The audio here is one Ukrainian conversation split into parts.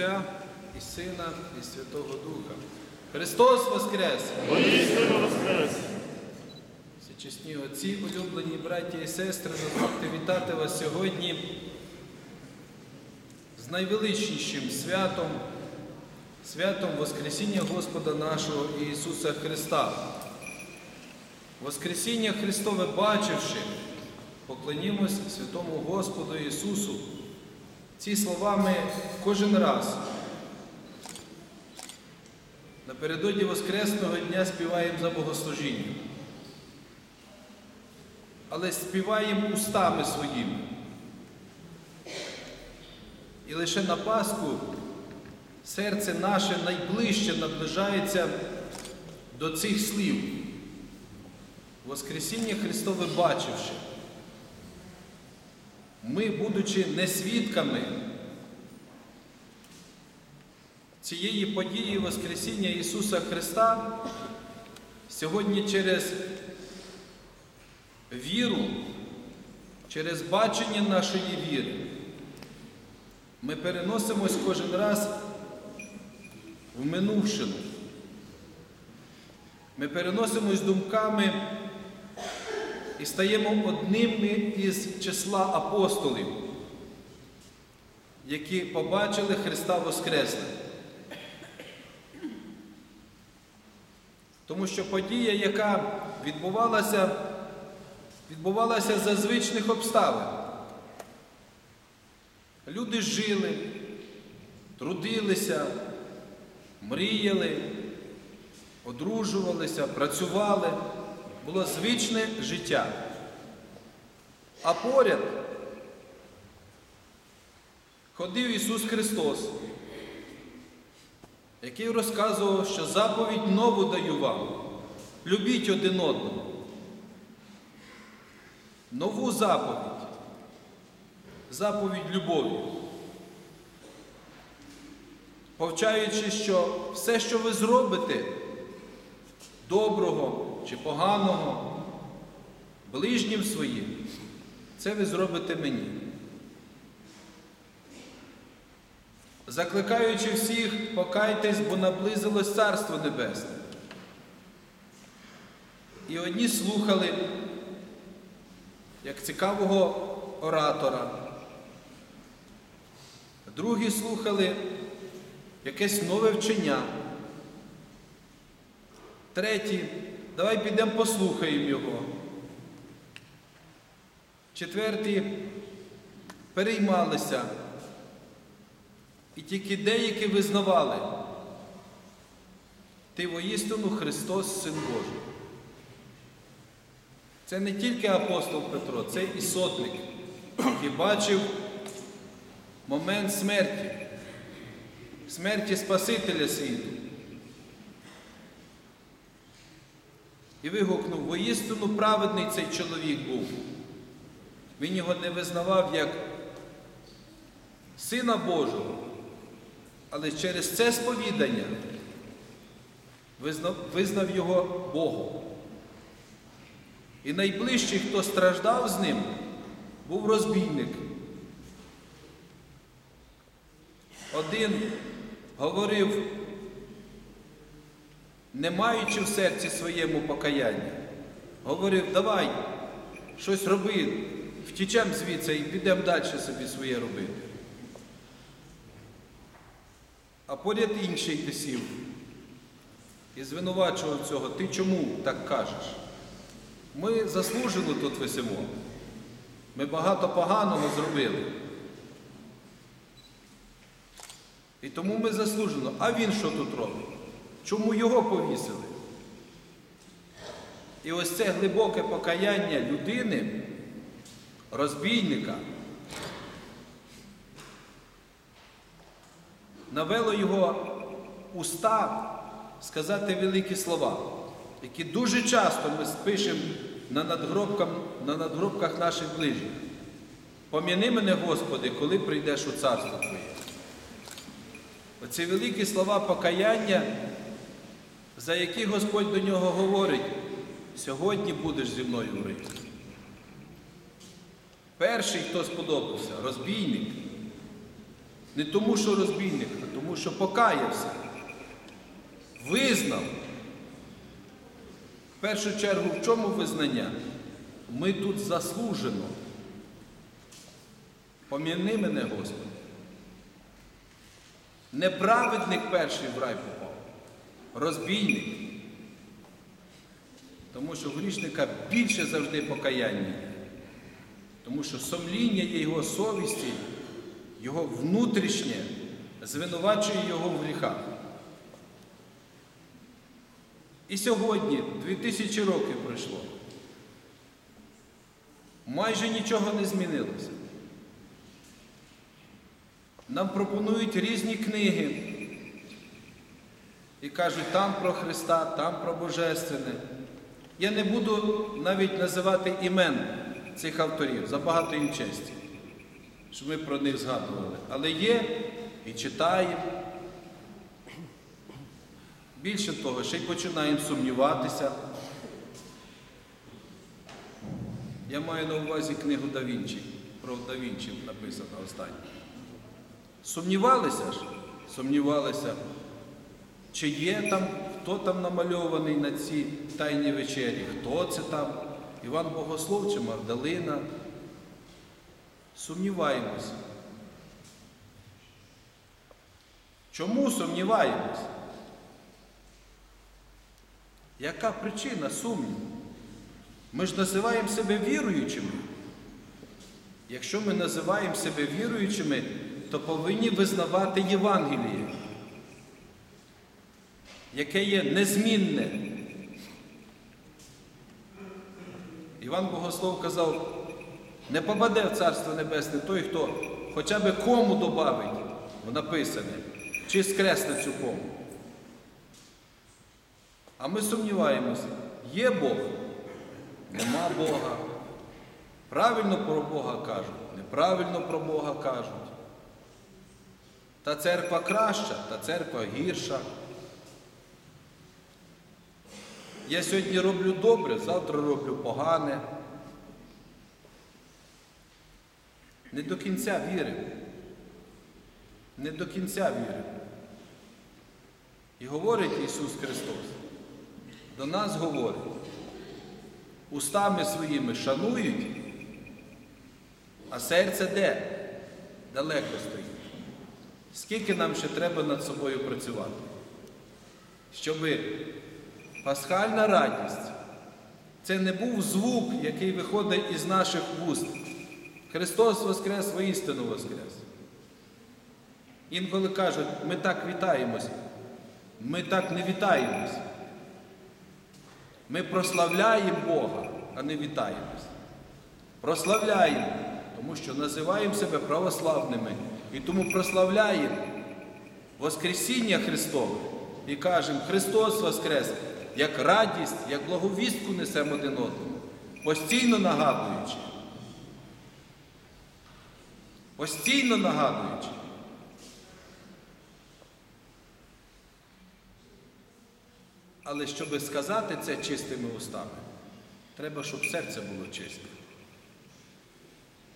Отця і Сина, і Святого Духа. Христос Воскрес! Воістину воскрес! Всечесні отці, улюблені браті і сестри, дозвольте вітати вас сьогодні з найвеличнішим святом, святом Воскресіння Господа нашого Ісуса Христа. Воскресіння Христове бачивши, поклонімось святому Господу Ісусу. Ці слова ми кожен раз напередодні Воскресного дня співаємо за богослужіння але співаємо устами своїми. І лише на Пасху серце наше найближче наближається до цих слів. Воскресіння Христове бачивши, ми, будучи не свідками цієї події Воскресіння Ісуса Христа, сьогодні через віру, через бачення нашої віри, ми переносимось кожен раз в минувшину. Ми переносимось думками і стаємо одними із числа апостолів, які побачили Христа Воскресне. Тому що подія, яка відбувалася відбувалася за звичних обставин. Люди жили, трудилися, мріяли, одружувалися, працювали. Було звичне життя. А поряд ходив Ісус Христос, який розказував, що заповідь нову даю вам. Любіть один одного нову заповідь, заповідь любові, повчаючи, що все, що ви зробите, доброго чи поганого, ближнім своїм, це ви зробите мені. Закликаючи всіх, покайтесь, бо наблизилось Царство Небесне. І одні слухали як цікавого оратора. Другі слухали якесь нове вчення. Треті, давай підемо послухаємо його. Четверті переймалися. І тільки деякі визнавали, ти воістину Христос, Син Божий. Це не тільки апостол Петро, це і сотник, який бачив момент смерті, смерті Спасителя світу. І вигукнув, воістину праведний цей чоловік був. Він його не визнавав як Сина Божого, але через це сповідання визнав, визнав його Богом. І найближчий, хто страждав з ним, був розбійник. Один говорив, не маючи в серці своєму покаяння, говорив, давай щось роби, втічемо звідси і підемо далі собі своє робити. А поряд інший тисів і звинувачував цього, ти чому так кажеш? Ми заслужено тут висимо. Ми багато поганого зробили. І тому ми заслужено. А він що тут робить? Чому його повісили? І ось це глибоке покаяння людини, розбійника, навело його уста сказати великі слова які дуже часто ми спишемо на, на надгробках наших ближніх. Пом'яни мене, Господи, коли прийдеш у царство Твоє. Оці великі слова покаяння, за які Господь до нього говорить, сьогодні будеш зі мною в. Перший, хто сподобався, розбійник, Не тому, що розбійник, а тому, що покаявся, визнав. В першу чергу, в чому визнання? Ми тут заслужено. Пом'яни мене, Господи. Неправедник перший в рай попав, розбійник. Тому що в грішника більше завжди покаяння. Тому що сомління є його совісті, його внутрішнє звинувачує його в гріхах. І сьогодні, 2000 років пройшло, майже нічого не змінилося. Нам пропонують різні книги і кажуть, там про Христа, там про Божественне. Я не буду навіть називати імен цих авторів, забагато їм честі, щоб ми про них згадували. Але є і читаємо. Більше того, ще й починаємо сумніватися. Я маю на увазі книгу Да про Да Вінчі написано останнє. Сумнівалися ж? Сумнівалися, чи є там, хто там намальований на цій тайній вечері, хто це там, Іван Богослов чи Магдалина. Сумніваємося. Чому сумніваємось? Яка причина сумніву? Ми ж називаємо себе віруючими. Якщо ми називаємо себе віруючими, то повинні визнавати Євангеліє, яке є незмінне. Іван Богослов казав, не попаде в Царство Небесне той, хто хоча б кому добавить в написане, чи скресне цю кому. А ми сумніваємося, є Бог, нема Бога. Правильно про Бога кажуть, неправильно про Бога кажуть. Та церква краща, та церква гірша. Я сьогодні роблю добре, завтра роблю погане. Не до кінця вірив. Не до кінця вірив. І говорить Ісус Христос. До нас говорить. Устами своїми шанують, а серце де? Далеко стоїть. Скільки нам ще треба над собою працювати? Щоб пасхальна радість це не був звук, який виходить із наших вуст. Христос Воскрес, воістину Воскрес. Інколи кажуть, ми так вітаємось. Ми так не вітаємось. Ми прославляємо Бога, а не вітаємось. Прославляємо, тому що називаємо себе православними і тому прославляємо Воскресіння Христове і кажемо, Христос Воскрес, як радість, як благовістку несемо один одному, постійно нагадуючи. Постійно нагадуючи. Але щоб сказати це чистими устами, треба, щоб серце було чисте.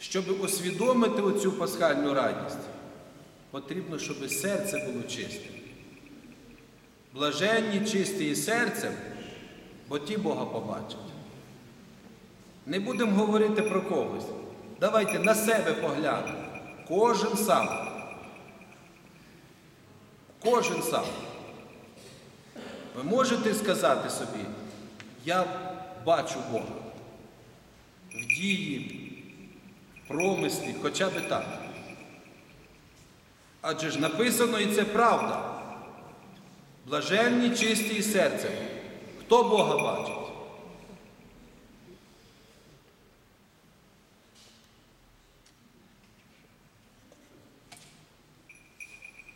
Щоб усвідомити оцю пасхальну радість, потрібно, щоб серце було чисте. Блаженні чисті серцем, бо ті Бога побачать. Не будемо говорити про когось. Давайте на себе поглянемо. Кожен сам. Кожен сам. Ви можете сказати собі, я бачу Бога в дії, в промислі, хоча б так. Адже ж написано і це правда. Блаженні чисті і серцем. Хто Бога бачить?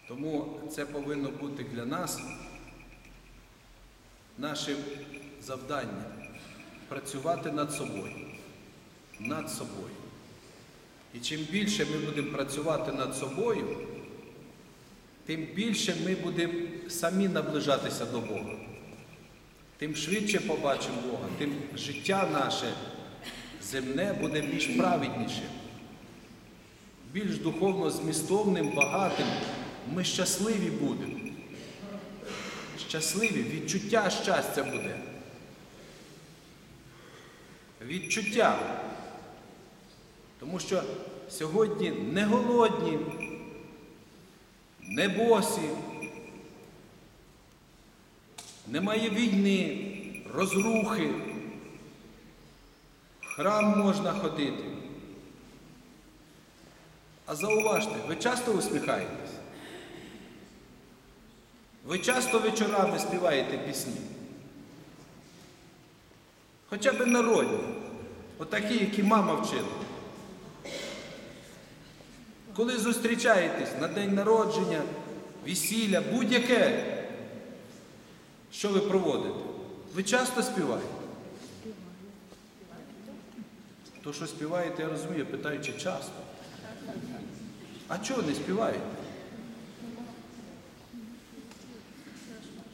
Тому це повинно бути для нас нашим завданням працювати над собою. Над собою. І чим більше ми будемо працювати над собою, тим більше ми будемо самі наближатися до Бога. Тим швидше побачимо Бога, тим життя наше земне буде більш праведнішим, більш духовно змістовним, багатим, ми щасливі будемо. Щасливі, відчуття щастя буде. Відчуття. Тому що сьогодні не голодні, не босі, немає війни, розрухи. В храм можна ходити. А зауважте, ви часто усміхаєтесь? Ви часто вечорами співаєте пісні? Хоча б народні, отакі, які мама вчила. Коли зустрічаєтесь на день народження, весілля, будь-яке, що ви проводите? Ви часто співаєте? То, що співаєте, я розумію, питаю, чи часто. А чого не співаєте?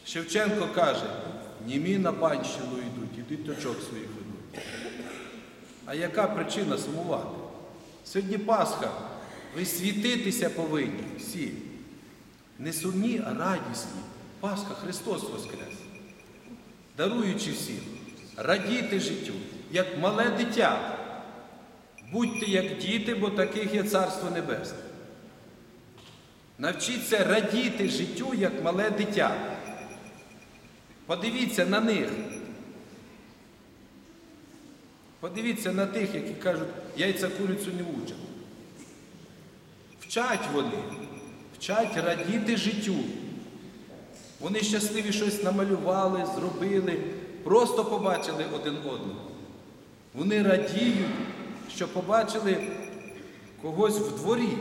Шевченко каже, німі на панщину йдуть, і діточок своїх ведуть. А яка причина сумувати? Сьогодні Пасха, ви світитися повинні всі. Не сумні, а радісні. Пасха Христос Воскрес. Даруючи всім, радійте життю, як мале дитя. Будьте як діти, бо таких є Царство Небесне. Навчіться радіти життю, як мале дитя. Подивіться на них. Подивіться на тих, які кажуть, яйця курицю не учать. Вчать вони, вчать радіти життю. Вони щасливі щось намалювали, зробили, просто побачили один одного. Вони радіють, що побачили когось в дворі.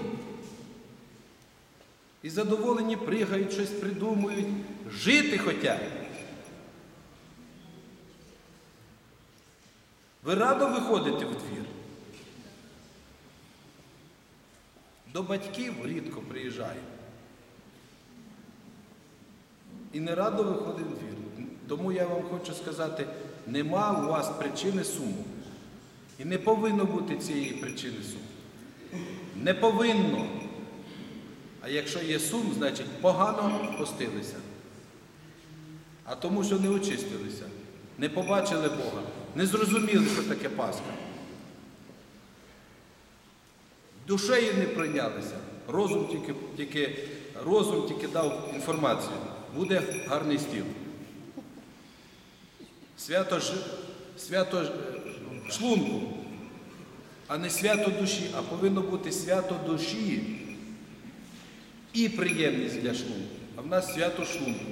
І задоволені пригають, щось придумують, жити хотять. Ви радо виходите в двір? До батьків рідко приїжджаємо. І не радо виходимо в двір. Тому я вам хочу сказати, нема у вас причини суму. І не повинно бути цієї причини суму. Не повинно. А якщо є сум, значить погано постилися. А тому, що не очистилися, не побачили Бога, не зрозуміли, що таке Пасха. Душею не прийнялися. Розум тільки, тільки, розум тільки дав інформацію. Буде гарний стіл. Свято, ж, свято ж, е, шлунку, а не свято душі, а повинно бути свято душі і приємність для шлунку. А в нас свято шлунку.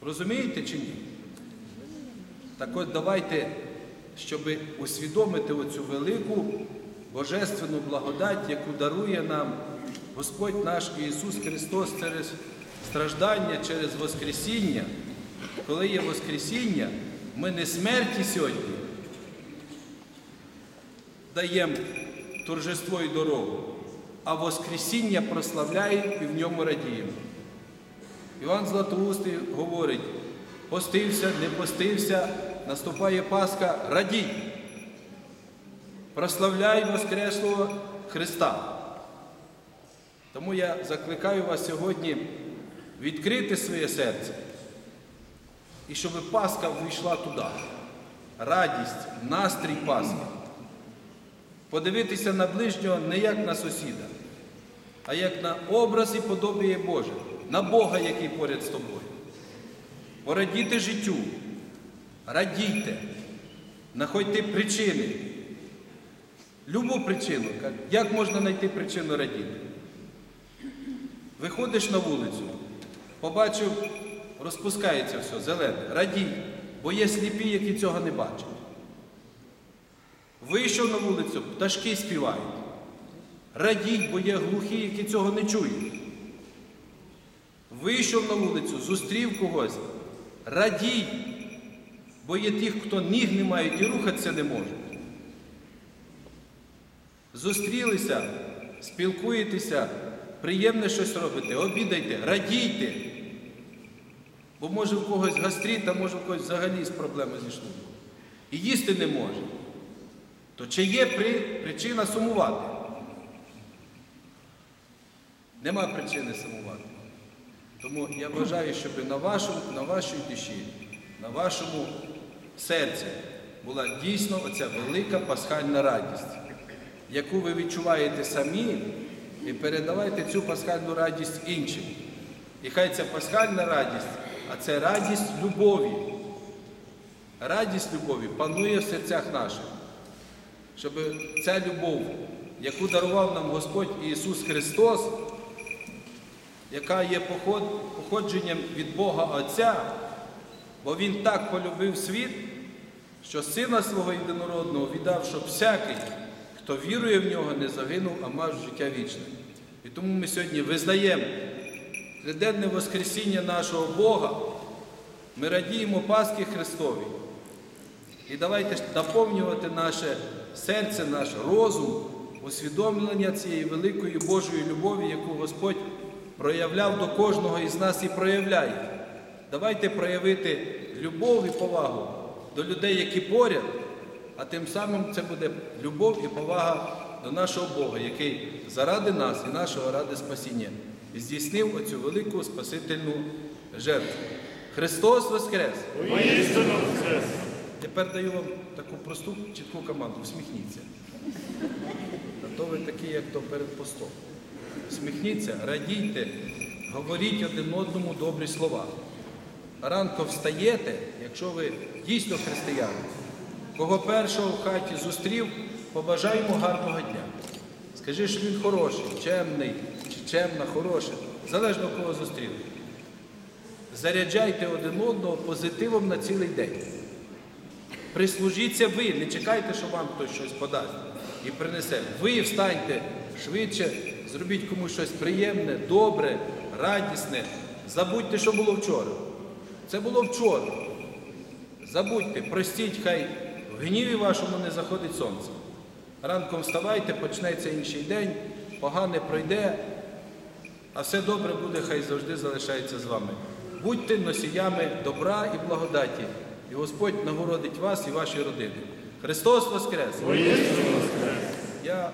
Розумієте чи ні? Так от давайте, щоб усвідомити оцю велику божественну благодать, яку дарує нам Господь наш Ісус Христос через страждання, через Воскресіння. Коли є Воскресіння, ми не смерті сьогодні даємо торжество і дорогу, а Воскресіння прославляємо і в ньому радіємо. Іван Златоустий говорить, постився, не постився, наступає Пасха, радій. Прославляй Воскреслого Христа. Тому я закликаю вас сьогодні відкрити своє серце і щоб Пасха війшла туди. Радість, настрій Пасхи. Подивитися на ближнього не як на сусіда, а як на образ і подобіє Боже, на Бога, який поряд з тобою. Порадіти життю, радійте, знаходьте причини. Любу причину. Як можна знайти причину радіти? Виходиш на вулицю, побачив, розпускається все, зелене, радій, бо є сліпі, які цього не бачать. Вийшов на вулицю, пташки співають. Радіть, бо є глухі, які цього не чують. Вийшов на вулицю, зустрів когось. Радій, бо є тих, хто ніг не мають і рухатися не можуть. Зустрілися, спілкуєтеся, приємне щось робите, обідайте, радійте. Бо може в когось гастрит, а може в когось взагалі з проблеми зі шлунком. і їсти не може, то чи є при- причина сумувати? Нема причини сумувати. Тому я бажаю, щоб на, вашому, на вашій душі, на вашому серці була дійсно оця велика пасхальна радість, яку ви відчуваєте самі, і передавайте цю пасхальну радість іншим. І хай ця пасхальна радість, а це радість любові. Радість любові панує в серцях наших, щоб ця любов, яку дарував нам Господь Ісус Христос, яка є походженням від Бога Отця, бо Він так полюбив світ, що Сина свого єдинородного віддав, щоб всякий, хто вірує в нього, не загинув, а мав життя вічне. І тому ми сьогодні визнаємо триденне Воскресіння нашого Бога, ми радіємо Пасхи Христовій. І давайте наповнювати наше серце, наш розум, усвідомлення цієї великої Божої любові, яку Господь проявляв до кожного із нас і проявляє. Давайте проявити любов і повагу до людей, які поряд, а тим самим це буде любов і повага до нашого Бога, який заради нас і нашого ради спасіння здійснив оцю велику спасительну жертву. Христос Воскрес! Воскрес! Тепер даю вам таку просту, чітку команду. Всміхніться. А то ви такі, як то перед постом. Всміхніться, радійте, говоріть один одному добрі слова. Ранко встаєте, якщо ви дійсно християни. Кого першого в хаті зустрів, побажаємо гарного дня. Скажи, що він хороший, чемний, чи чемна, хороша, залежно кого зустріли. Заряджайте один одного позитивом на цілий день. Прислужіться ви, не чекайте, що вам хтось щось подасть і принесе. Ви встаньте швидше, зробіть комусь щось приємне, добре, радісне. Забудьте, що було вчора. Це було вчора. Забудьте, простіть, хай в гніві вашому не заходить сонце. Ранком вставайте, почнеться інший день, погане пройде, а все добре буде, хай завжди залишається з вами. Будьте носіями добра і благодаті, і Господь нагородить вас і ваші родини. Христос Воскрес! Воскрес! Я